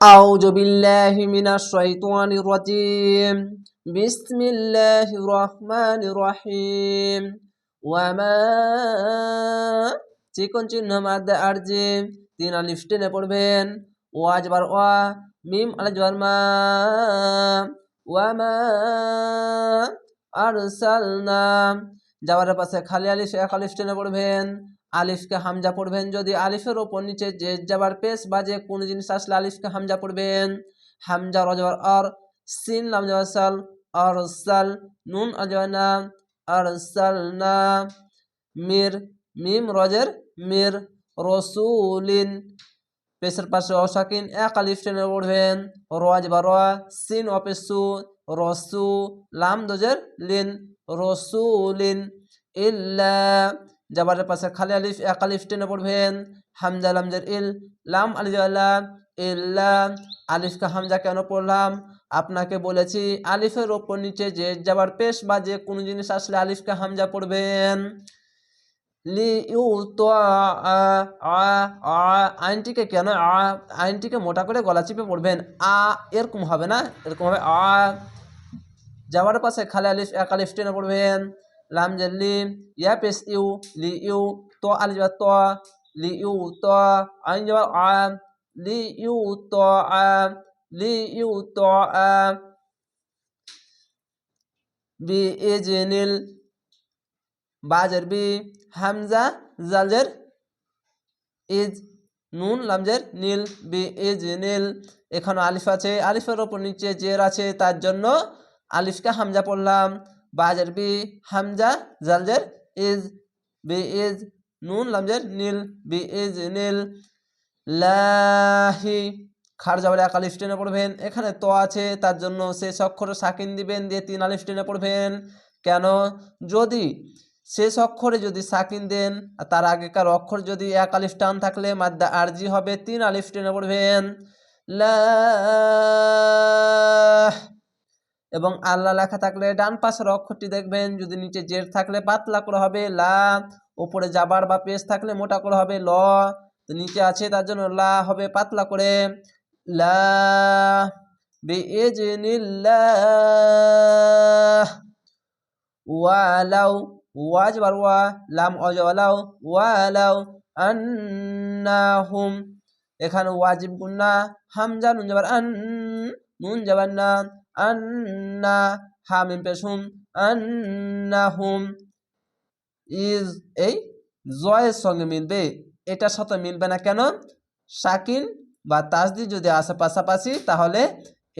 أعوذ بالله من الشيطان الرجيم بسم الله الرحمن الرحيم وما চিকন চিহ্ন মাদ্দে আরজি তিন আলিফ টেনে পড়বেন ওয়াজ বার ওয়া মিম আলিফ বার মা ওয়ামা আরসালনা যাওয়ার পাশে খালি আলিফ এক আলিফ টেনে পড়বেন আলিফকে হামজা পড়বেন। যদি আলিফের ওপর নিচে যে যাবার পেশ বা যে কোনো জিনিস আসলে আলিফকে হামজা পড়বেন? হামজা রজবার আর সিন লাম আর সাল নুন আজবার না, আর সাল না। মির, মিম রজের মির রসুলিন পেশের পাশে অসাকিন, এক আলিফ টেনে পড়বেন। রজ বা র সিন অপেসু রসু, লাম দোজের লিন, রসুলিন, ইল্লা জাবারের পাশে খালি আলিফ, এক আলিফ টেনে পড়বেন। হামজা, লামজের ইল, লাম, আলিফ আল্লাহ ইল্লা, আলিফকে হামজা কেন পড়লাম? আপনাকে বলেছি, আলিফের ওপর নিচে যে যাবার পেশ বা যে কোনো জিনিস আসলে আলিফকে হামজা পড়বেন। লি ইউ তো আইনটিকে কেন আইনটিকে মোটা করে গলা চিপে পড়বেন? আ, এরকম হবে না? এরকম হবে আ। যাওয়ার পাশে খালি আলিফ, এক আলিফ টেনে পড়বেন। লাম যে লি ইয়া পেস ইউ লি ইউ তো আলিফ যাবার তো লি ইউ তো আইন যাবার আ লি ইউ তো আ লি ইউ তো আ বি ইজনিল বাজের বি হামজা জালজের ইজ নুন লামজের নীল বি ইজ নীল এখানে আলিফ আছে, আলিফের ওপর নিচে জের আছে, তার জন্য আলিফকে হামজা পড়লাম। বাজের বি হামজা জালজের ইজ বি ইজ নুন লামজের নীল বি ইজ নীল লাহি খার যাবার এক আলিফ টেনে পড়বেন এখানে তো আছে তার জন্য শেষ অক্ষরে সাকিন দিবেন দিয়ে তিন আলিফ টেনে পড়বেন কেন যদি শেষ অক্ষরে যদি সাকিন দেন আর তার আগেকার অক্ষর যদি এক আলিফ টান থাকলে মাদ্দা আরজি হবে তিন আলিফ টেনে পড়বেন লা এবং আল্লাহ লেখা থাকলে ডান পাশের অক্ষরটি দেখবেন। যদি নিচে জের থাকলে পাতলা করে হবে লা ওপরে যাবার বা পেশ থাকলে মোটা করে হবে ল। তো নিচে আছে তার জন্য লা হবে পাতলা করে। লা ওয়াজ বার ওয়া, লাম অজওয়ালাউ ওয়ালাউ আন্নাহুম। এখানে ওয়াজিব গুন্না হামজা, নুন যাবার আন, নুন যাবার না। আন্না হামিম পেশুম আন্নাহুম ইজ এই জয়ের সঙ্গে মিলবে এটার সাথে মিলবে না কেন? শাকিন বা তাসদিদ যদি আসে পাশাপাশি, তাহলে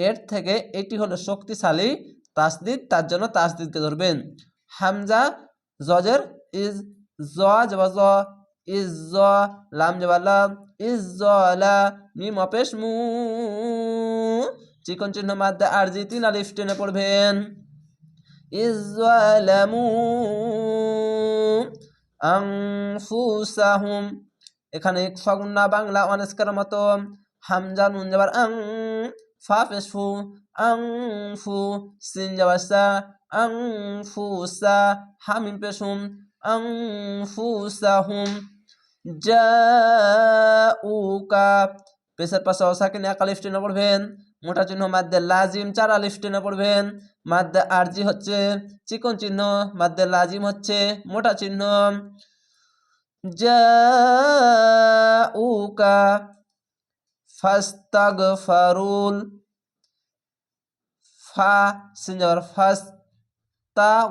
এর থেকে এটি হলো শক্তিশালী তাসদিদ, তার জন্য তাসদিদকে ধরবেন। হামজা জজের ইজ জ জবা জ, ইজ জ লাম জবা লাম, ইজ জ লা মিম অপেশ মু চিকন চিহ্ন মাদ্দা আর জি তিন আলিফ টেনে পড়বেন। এখানে ফাগুন্না বাংলা অনেস্কার মতো। হামজা নুন যাবার আং ফা ফু আং ফু সিন যাবার আং ফু সা হামিম পেশুম আং ফু সাহুম জাউকা পেশার পাশে অসাকিন একা আলিফ টেনে পড়বেন মোটা চিহ্ন মাদ্দে লাজিম, চারা আলিফ টেনে পড়বেন। মাদ্দে আরজি হচ্ছে চিকন চিহ্ন মাদ্দে লাজিম হচ্ছে মোটা চিহ্ন। জাউকা ফা তা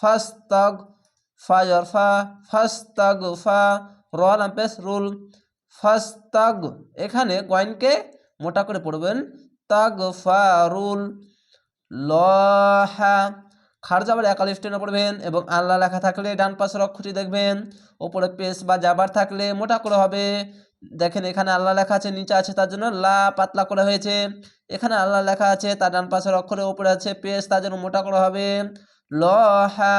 ফাস্তাগ ফা ফা রুল ফাস্তাগ, এখানে গয়নকে মোটা করে পড়বেন। তাগ ফারুল লহা, খার যাবার এক আলিফ টেনে পড়বেন এবং আল্লাহ লেখা থাকলে ডান পাশের অক্ষরটি দেখবেন। ওপরে পেস বা যাবার থাকলে মোটা করে হবে। দেখেন এখানে আল্লাহ লেখা আছে, নিচে আছে তার জন্য লা পাতলা করা হয়েছে। এখানে আল্লাহ লেখা আছে, তার ডান পাশের অক্ষরে ওপরে আছে পেস তার জন্য মোটা করা হবে। ল লহা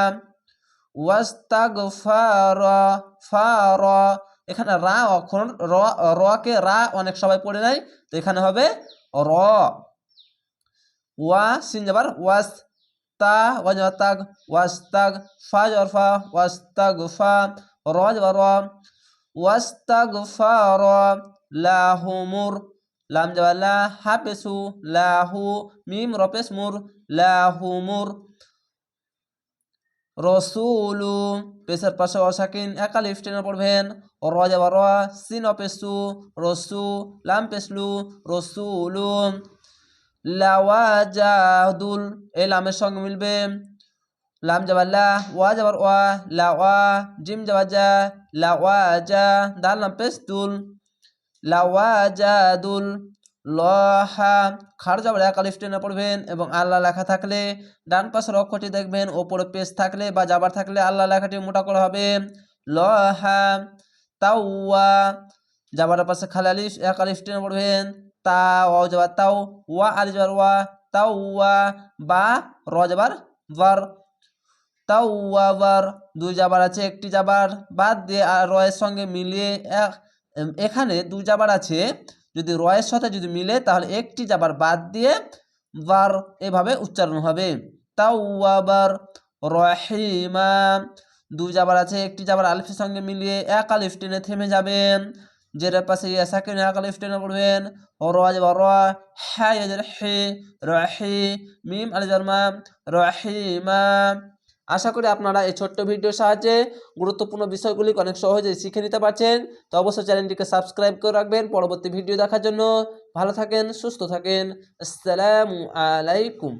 ওয়াস্তাগ ফার এখানে রা অক্ষর, র, রকে রা অনেক সবাই পড়ে নাই, তো এখানে হবে র। ওয়া, সিন যাবার, ওয়াস, তা ওয়াজ তাগ ওয়াস্তাগ ফা যাবার, ফা ওয়াস্তাগ ফা, র যাবার, র। ওয়াস্তাগ ফা, র, লাহুমুর, লাম যাবার, লা, হা, পেশু লাহু, মিম রপেশ মুর লাহু মুর রসুলু, পেশের পাশে অসাকিন একালিফ টেনে পড়বেন। র যাবার র সিন অপেসু রসু, লাম পেসলু রসুলু। লাওয়াজাদুল এই লামের সঙ্গে মিলবে। লাম যাবার লা, ওয়া যাবার ওয়া, লা, ওয়া, জিম যাবার যা, লা, ওয়া যা, দাল, লাম পেস্তুল লাওয়াজাদুল লহা, খার যাবার একালিফ টেনে পড়বেন এবং আল্লাহ লেখা থাকলে ডান পাশের অক্ষরটি দেখবেন, ওপরে পেজ থাকলে বা যাবার থাকলে আল্লাহ লেখাটি মোটা করা হবে। লহা, তাওয়া, যাবার পাশে খালি আলিফ, এক আলিফ টেনে পড়বেন, তা ও যাবার তাও, ওয়া, আলি যাবার ওয়া তাও ওয়া বা, র যাবার বার তাও ওয়া বার দুই যাবার আছে, একটি যাবার বাদ দিয়ে আর রয়ের সঙ্গে মিলিয়ে এক, এখানে দুই যাবার আছে যদি রয়ের সাথে যদি মিলে, তাহলে একটি যাবার বাদ দিয়ে বার এভাবে উচ্চারণ হবে। তাও আবার রহিমা। দুই যাবার আছে, একটি যাবার আলিফের সঙ্গে মিলিয়ে এক আলিফ টেনে থেমে যাবেন। যেটার পাশে ইয়াসাকিন এক আলিফ টেনে পড়বেন। র যাবার র হ্যাঁ হে, রহি, মিম আলি জন্মা রহিমা। আশা করি আপনারা এই ছোট্ট ভিডিওর সাহায্যে গুরুত্বপূর্ণ বিষয়গুলি অনেক সহজেই শিখে নিতে পারছেন। তো অবশ্যই চ্যানেলটিকে সাবস্ক্রাইব করে রাখবেন। পরবর্তী ভিডিও দেখার জন্য ভালো থাকেন, সুস্থ থাকেন। আসসালামু আলাইকুম।